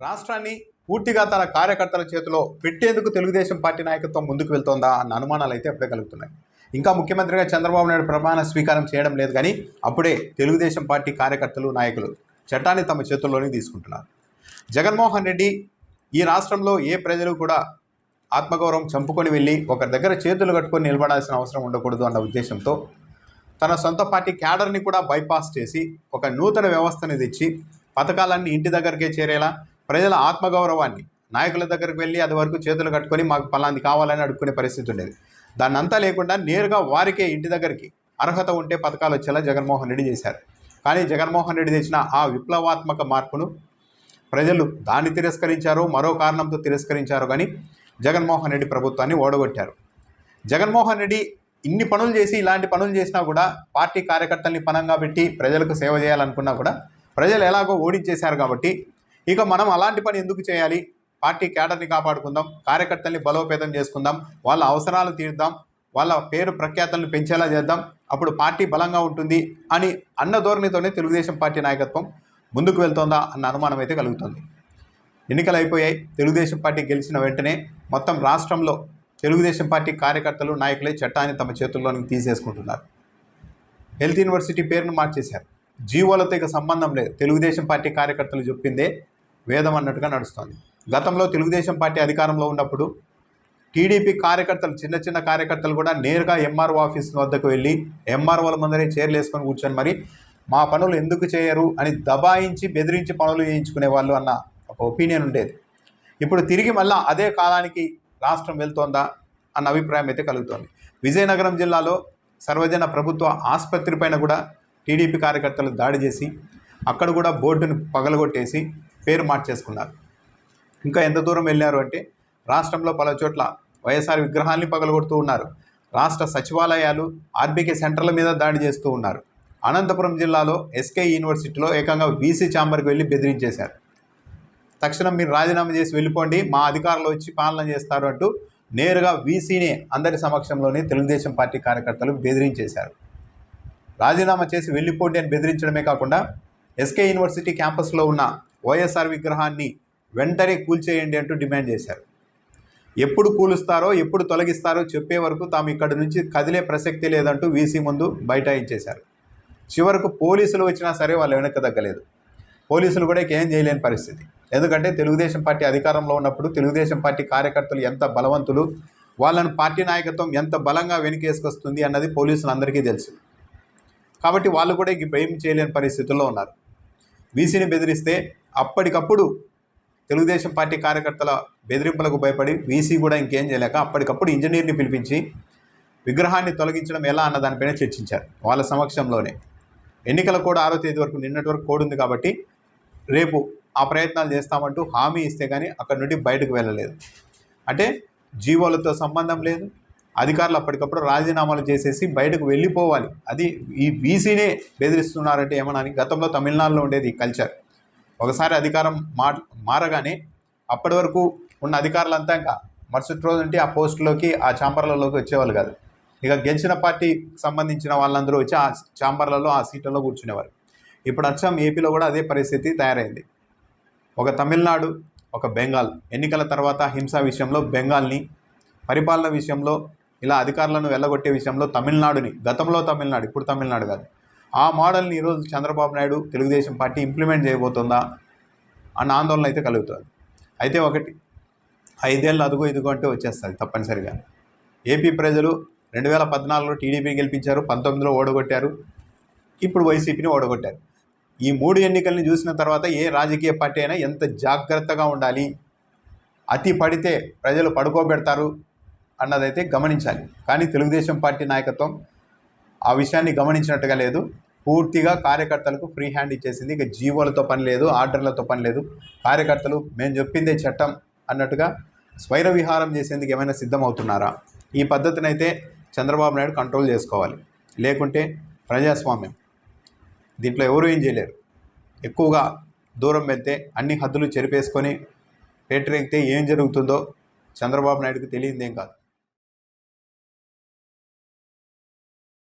రాష్ట్రాన్ని పూర్తిగా తన కార్యకర్తల చేతిలో పెట్టేందుకు తెలుగుదేశం పార్టీ నాయకత్వం ముందుకు వెళ్తోందా అన్న అనుమానాలు అయితే అప్పుడే కలుగుతున్నాయి. ఇంకా ముఖ్యమంత్రిగా చంద్రబాబు నాయుడు ప్రమాణ స్వీకారం చేయడం లేదు కానీ అప్పుడే తెలుగుదేశం పార్టీ కార్యకర్తలు నాయకులు చట్టాన్ని తమ చేతుల్లోనే తీసుకుంటున్నారు. జగన్మోహన్ రెడ్డి ఈ రాష్ట్రంలో ఏ ప్రజలు కూడా ఆత్మగౌరవం చంపుకొని వెళ్ళి ఒకరి దగ్గర చేతులు కట్టుకొని నిలబడాల్సిన అవసరం ఉండకూడదు అన్న ఉద్దేశంతో తన సొంత పార్టీ క్యాడర్ని కూడా బైపాస్ చేసి ఒక నూతన వ్యవస్థని తెచ్చి పథకాలన్నీ ఇంటి దగ్గరికే చేరేలా ప్రజల ఆత్మగౌరవాన్ని నాయకుల దగ్గరికి వెళ్ళి అది వరకు చేతులు కట్టుకొని మాకు పలాంది కావాలని అడుక్కునే పరిస్థితి ఉండేది. దాన్ని అంతా లేకుండా నేరుగా వారికే ఇంటి దగ్గరికి అర్హత ఉంటే పథకాలు వచ్చేలా జగన్మోహన్ రెడ్డి చేశారు. కానీ జగన్మోహన్ రెడ్డి తెచ్చిన ఆ విప్లవాత్మక మార్పును ప్రజలు దాన్ని తిరస్కరించారు మరో కారణంతో తిరస్కరించారు కానీ జగన్మోహన్ రెడ్డి ప్రభుత్వాన్ని ఓడగొట్టారు. జగన్మోహన్ రెడ్డి ఇన్ని పనులు చేసి ఇలాంటి పనులు చేసినా కూడా పార్టీ కార్యకర్తల్ని పనంగా పెట్టి ప్రజలకు సేవ చేయాలనుకున్నా కూడా ప్రజలు ఎలాగో ఓడించేశారు కాబట్టి ఇక మనం అలాంటి పని ఎందుకు చేయాలి? పార్టీ క్యాడర్ని కాపాడుకుందాం కార్యకర్తల్ని బలోపేతం చేసుకుందాం వాళ్ళ అవసరాలు తీర్దాం వాళ్ళ పేరు ప్రఖ్యాతలను పెంచేలా చేద్దాం అప్పుడు పార్టీ బలంగా ఉంటుంది అని అన్న ధోరణితోనే తెలుగుదేశం పార్టీ నాయకత్వం ముందుకు వెళ్తోందా అన్న అనుమానం అయితే కలుగుతుంది. ఎన్నికలు అయిపోయాయి తెలుగుదేశం పార్టీ గెలిచిన వెంటనే మొత్తం రాష్ట్రంలో తెలుగుదేశం పార్టీ కార్యకర్తలు నాయకులే చట్టాన్ని తమ చేతుల్లోనికి తీసేసుకుంటున్నారు. హెల్త్ యూనివర్సిటీ పేరును మార్చేశారు. జీవోలతో ఇక సంబంధం లేదు. తెలుగుదేశం పార్టీ కార్యకర్తలు చెప్పిందే వేదం అన్నట్టుగా నడుస్తుంది. గతంలో తెలుగుదేశం పార్టీ అధికారంలో ఉన్నప్పుడు టీడీపీ కార్యకర్తలు చిన్న చిన్న కార్యకర్తలు కూడా నేరుగా ఎంఆర్ఓ ఆఫీస్ వద్దకు వెళ్ళి ఎంఆర్ఓల ముందరే చైర్లు వేసుకొని కూర్చొని మరి మా పనులు ఎందుకు చేయరు అని దబాయించి బెదిరించి పనులు చేయించుకునే వాళ్ళు అన్న ఒక ఒపీనియన్ ఉండేది. ఇప్పుడు తిరిగి మళ్ళా అదే కాలానికి రాష్ట్రం వెళ్తోందా అన్న అభిప్రాయం అయితే కలుగుతోంది. విజయనగరం జిల్లాలో సర్వజన ప్రభుత్వ ఆసుపత్రి పైన కూడా టీడీపీ కార్యకర్తలు దాడి చేసి అక్కడ కూడా బోర్డును పగలగొట్టేసి పేరు మార్చేసుకున్నారు. ఇంకా ఎంత దూరం వెళ్ళారు అంటే రాష్ట్రంలో పలు చోట్ల వైఎస్ఆర్ విగ్రహాల్ని పగలగొడుతూ ఉన్నారు. రాష్ట్ర సచివాలయాలు ఆర్బీకే సెంటర్ల మీద దాడి చేస్తూ ఉన్నారు. అనంతపురం జిల్లాలో ఎస్కే యూనివర్సిటీలో ఏకంగా వీసీ ఛాంబర్కి వెళ్ళి బెదిరించేశారు. తక్షణం మీరు రాజీనామా చేసి వెళ్ళిపోండి మా అధికారులు వచ్చి పాలన చేస్తారు అంటూ నేరుగా వీసీనే అందరి సమక్షంలోనే తెలుగుదేశం పార్టీ కార్యకర్తలు బెదిరించేశారు. రాజీనామా చేసి వెళ్ళిపోండి అని బెదిరించడమే కాకుండా ఎస్కే యూనివర్సిటీ క్యాంపస్లో ఉన్న వైఎస్ఆర్ విగ్రహాన్ని వెంటనే కూల్చేయండి అంటూ డిమాండ్ చేశారు. ఎప్పుడు కూలుస్తారో ఎప్పుడు తొలగిస్తారో చెప్పే వరకు తాము ఇక్కడి నుంచి కదిలే ప్రసక్తి లేదంటూ వీసీ ముందు బైఠాయించేశారు. చివరకు పోలీసులు వచ్చినా సరే వాళ్ళు వెనక్కి తగ్గలేదు పోలీసులు కూడా ఇక ఏం చేయలేని పరిస్థితి. ఎందుకంటే తెలుగుదేశం పార్టీ అధికారంలో ఉన్నప్పుడు తెలుగుదేశం పార్టీ కార్యకర్తలు ఎంత బలవంతులు వాళ్ళను పార్టీ నాయకత్వం ఎంత బలంగా వెనుకేసుకొస్తుంది అన్నది పోలీసులు అందరికీ తెలుసు. కాబట్టి వాళ్ళు కూడా ఇంక ఏం చేయలేని పరిస్థితుల్లో ఉన్నారు. వీసీని బెదిరిస్తే అప్పటికప్పుడు తెలుగుదేశం పార్టీ కార్యకర్తల బెదిరింపులకు భయపడి వీసీ కూడా ఇంకేం చేయలేక అప్పటికప్పుడు ఇంజనీర్ని పిలిపించి విగ్రహాన్ని తొలగించడం ఎలా అన్న దానిపైన చర్చించారు వాళ్ళ సమక్షంలోనే. ఎన్నికల కూడా ఆరో తేదీ వరకు నిన్నటి వరకు కోడ్ ఉంది కాబట్టి రేపు ఆ ప్రయత్నాలు చేస్తామంటూ హామీ ఇస్తే కానీ అక్కడి నుండి బయటకు వెళ్ళలేదు. అంటే జీవోలతో సంబంధం లేదు. అధికారులు అప్పటికప్పుడు రాజీనామాలు చేసేసి బయటకు వెళ్ళిపోవాలి. అది ఈ బీసీనే బెదిరిస్తున్నారంటే ఏమనని గతంలో తమిళనాడులో ఉండేది ఈ కల్చర్. ఒకసారి అధికారం మా మారగానే అప్పటి వరకు ఉన్న అధికారులంతా ఇంకా మరుసటి రోజు అంటే ఆ పోస్టులోకి ఆ ఛాంబర్లలోకి వచ్చేవాళ్ళు కాదు. ఇక గెలిచిన పార్టీకి సంబంధించిన వాళ్ళందరూ వచ్చి ఆ ఛాంబర్లలో ఆ సీట్లలో కూర్చునేవారు. ఇప్పుడు అచ్చం ఏపీలో కూడా అదే పరిస్థితి తయారైంది. ఒక తమిళనాడు ఒక బెంగాల్ ఎన్నికల తర్వాత హింస విషయంలో బెంగాల్ని పరిపాలన విషయంలో ఇలా అధికారులను వెళ్ళగొట్టే విషయంలో తమిళనాడుని గతంలో తమిళనాడు ఇప్పుడు తమిళనాడు కాదు ఆ మోడల్ని ఈరోజు చంద్రబాబు నాయుడు తెలుగుదేశం పార్టీ ఇంప్లిమెంట్ చేయబోతుందా అన్న ఆందోళన అయితే కలుగుతుంది. అయితే ఒకటి ఐదేళ్ళు అదుగో ఇదిగో అంటే వచ్చేస్తుంది తప్పనిసరిగా. ఏపీ ప్రజలు రెండు వేల పద్నాలుగులో టీడీపీ గెలిపించారు పంతొమ్మిదిలో ఓడగొట్టారు ఇప్పుడు వైసీపీని ఓడగొట్టారు. ఈ మూడు ఎన్నికల్ని చూసిన తర్వాత ఏ రాజకీయ పార్టీ అయినా ఎంత జాగ్రత్తగా ఉండాలి అతి పడితే ప్రజలు పడుకోబెడతారు అన్నదైతే గమనించాలి. కానీ తెలుగుదేశం పార్టీ నాయకత్వం ఆ విషయాన్ని గమనించినట్టుగా లేదు. పూర్తిగా కార్యకర్తలకు ఫ్రీ హ్యాండ్ ఇచ్చేసింది. ఇక జీవోలతో పని లేదు ఆర్డర్లతో పని లేదు. కార్యకర్తలు మేము చెప్పిందే చట్టం అన్నట్టుగా స్వైర విహారం చేసేందుకు ఏమైనా సిద్ధమవుతున్నారా? ఈ పద్ధతినైతే చంద్రబాబు నాయుడు కంట్రోల్ చేసుకోవాలి. లేకుంటే ప్రజాస్వామ్యం. దీంట్లో ఎవరు ఏం చేయలేరు. ఎక్కువగా దూరం వెళ్తే అన్ని హద్దులు చెరిపేసుకొని పేటరెక్కితే ఏం జరుగుతుందో చంద్రబాబు నాయుడుకి తెలియదేం కాదు.